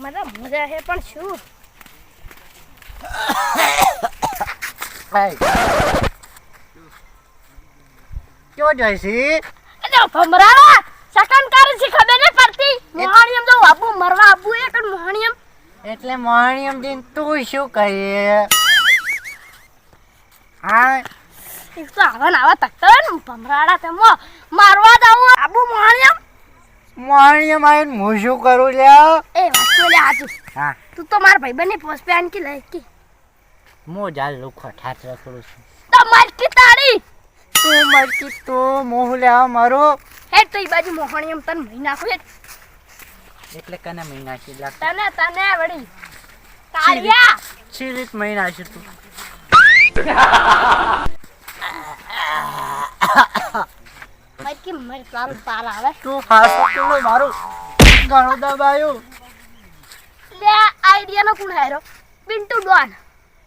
મને મજા છે પણ શું? ક્યો જઈશી એટલે ભમરાડા સકન કરે છે ખબર નહીં પડતી. મોહણીયમ તો આબુ મરવા આબુ એક મોહણીયમ? એટલે મોહણીયમ દિન તું શું કહીએ હા? એક તો આવા ને આવા તકતા ને ભમરાડા તેમાં મારવા દઉં આબુ મોહણીયમ? મોહણીયમ આવીને હું શું કરું લ્યા એ વાત લે આજુ હા તું તો મારા ભાઈબંધની પોસ્ટ પે આનકી લઈ કે હું જાલ લુખો ઠાઠ રખડું છું તો મારકી તારી તું મરકી તું મોહ લેવા મારો હે તો ઈ બાજુ મોહણીયમ તને મહિના હેડ. એટલે કને મહિના છે લાગતા તને તને વળી કાળિયા છીરીત મહિના છે તું મારકી મર તારું પાર આવે. તું ફાસો તું મારું ઘણું દબાયો. લે આઈડિયા નો કોણ હારો પિન્ટુ ડોન.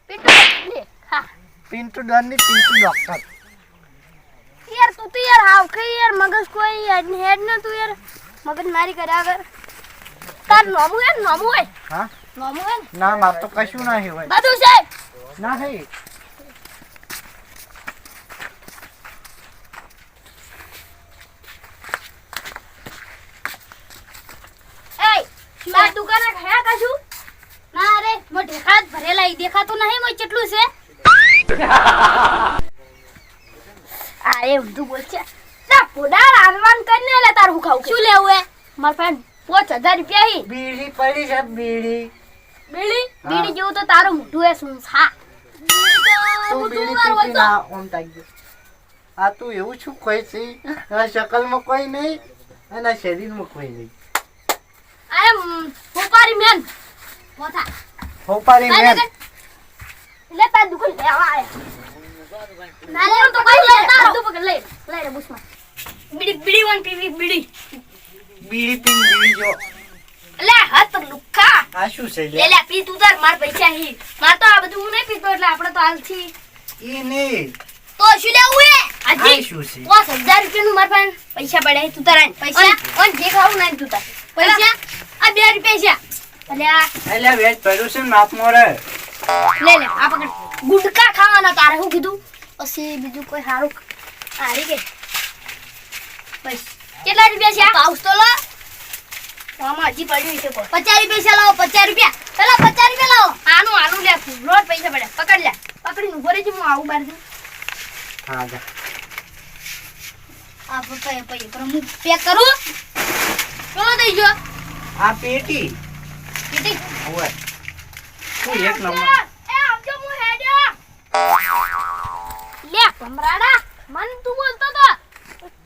પિન્ટુ લે હા. પિન્ટુ ડોનની પિન્ટુ ડોક્ટર. યાર તું તો યાર હાવ કે યાર મગજ કોઈ હેડ ને હેડ ને તું યાર. મગજ મારી કર્યા કર તાર નોમું હે ને નોમું હોય. હા? નોમું હે ના? માર તો કશું નહીં હોય. બધું છે. ના થઈ તાર દુકાને ખયા કશું ના રે મો ઢેખાત ભરેલા ઈ દેખાતું નહીં મો કેટલું છે. આ એ બધું બોલ છે ના પોડા રાંધવાન કરીને લે તાર હું ખાવું શું લેવું હે માર પાસે પાંચ હજાર રૂપિયા હી. બીડી પડી છે બીડી. બીડી? બીડી જેવું તો તારું મોઢું હે શું હા તું બીડી પીતી ના ઓમ થઈ ગયો. આ તું એવું શું કોઈ છે આ શકલમાં કોઈ નહીં અને શરીરમાં કોઈ નહીં. આ એમ હોપારી મેન. પોતા. હોપારી મેન. લે તાર દુકાન લે આવા ના લે તો કઈ લે. તાર દુ લે લે રે બુસમાં. બીડી બીડી વન પીવી બીડી. બીડી પીન બીડી જો. લે હાથ લુખા. આ શું છે લે લે પી તું તાર માર પૈસા હી. માર તો આ બધું હું નહીં પીતો એટલે આપણે તો હાલથી. ઈ નહીં. તો શું લેવું હે આજી શું છે? પાંચ હજાર રૂપિયાનું માર પાસે પૈસા પડ્યા તું તાર પૈસા? ઓન જે ખાવું ના તું તાર. પૈસા? બે રૂપિયા છે. એટલે વેજ પડ્યું છે માપ મોરે. લે લે આ પકડ. ગુટકા ખાવાના તારે શું કીધું. પછી બીજું કોઈ સારું હારી કે. બસ. કેટલા રૂપિયા છે પાઉસ તો લો. આમાં હજી પડ્યું છે પચાસ રૂપિયા લાવો પચાસ રૂપિયા. પેલા પચાસ રૂપિયા લાવો. આનું આનું લે રોજ પૈસા પડ્યા પકડ લે. પકડીને ઊભો રહેજે હું આવું બાર હા જા. આ પૈસા પૈસા પણ હું પેક કરું. ચલો દઈ જો આ પેટી. પેટી? ઓય તું એક નંબર? એ આવજો હું હેડ્યો. લે ભમરાડા મન તું બોલતો તો.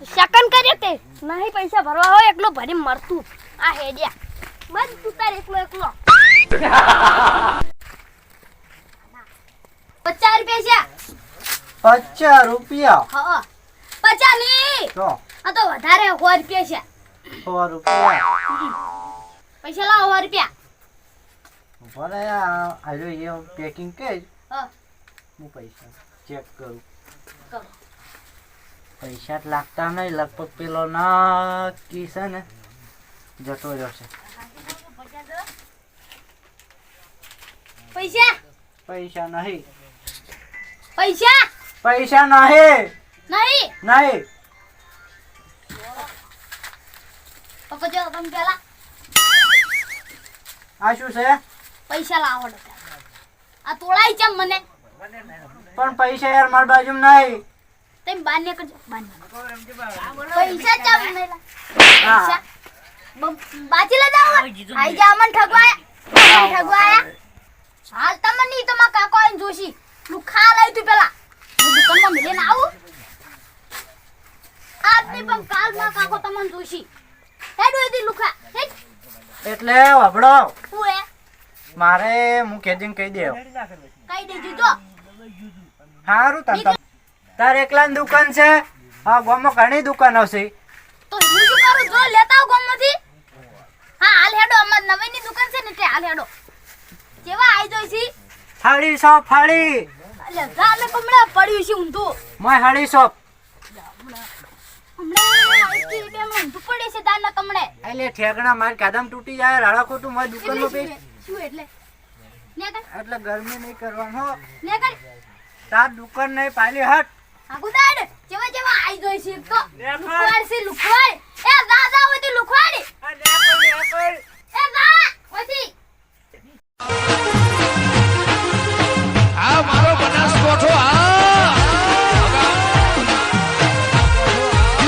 શકન કરે તે. નહીં પૈસા ભરવા હોય એકલો ભરી મરતું. આ હેડ્યા. મન તું તાર એકલો એકલો. પચાસ રૂપિયા પચાસ રૂપિયા? છે હા. પચાસ નહીં. તો? આ તો વધારે સો રૂપિયા છે. સો રૂપિયા? પૈસા લાવો સો રૂપિયા. ભલે આ એ પેકિંગ કે હું. પૈસા ચેક કરું. પૈસા લાગતા નહીં લગભગ પેલો ના કી છે ને જતો જશે પૈસા? પૈસા નહીં. પૈસા? પૈસા નહીં. નહીં? નહીં. પપ્પા જો તમે પેલા આ શું છે? પૈસા લાવો આ તોળાઈ છે મને. પણ પૈસા યાર મારી બાજુ નહીં. તમે બાને કરજો બાર પૈસા ચમ નહીં પૈસા. બાજી લે જાવ આઈ જા અમન ઠગવાયા ઠગવાયા હાલ તમને ની તો માં કાકો આઈને જોશી. તું ખા લઈ તું પેલા. હું દુકાનમાં મિલીને આવું. આજ નહીં પણ કાલમાં કાકો તમને જોશી. હેડ દી લુખા. હેડ. એટલે હે મારે હું કેદીને કહી દેવ. કહી દેજો તો સારું તમ તાર એકલાની દુકાન છે. હા ગામમાં ઘણી દુકાનો છે. તો હું શું કરું જો લેતા આવ ગામમાંથી. હા હાલ હેડો અમાર નવીની દુકાન છે ને એટલે હાલ હેડો. જેવા આઈ જોઈ છી. ફાળી સો ફાળી એટલે રાને કમળા પડ્યું છે ઊંધું. મય હાળી શોપ. દુકાનનું ઊંધું પડે છે દાના કમળે. એટલે ઠેકણા માર કદમ તૂટી જાય રાળા ખોટું મારી દુકાનનો પેજ શું એટલે? એટલે ગરમી નહીં કરવાનો નેગર તાર દુકાન નહીં પાલી હટ. આગુદાડ જેવા જેવા આઈ ગઈ છે તો. લુખવાડ છે લુખવાડ. એ દાદા હોય તો લુખવાડ.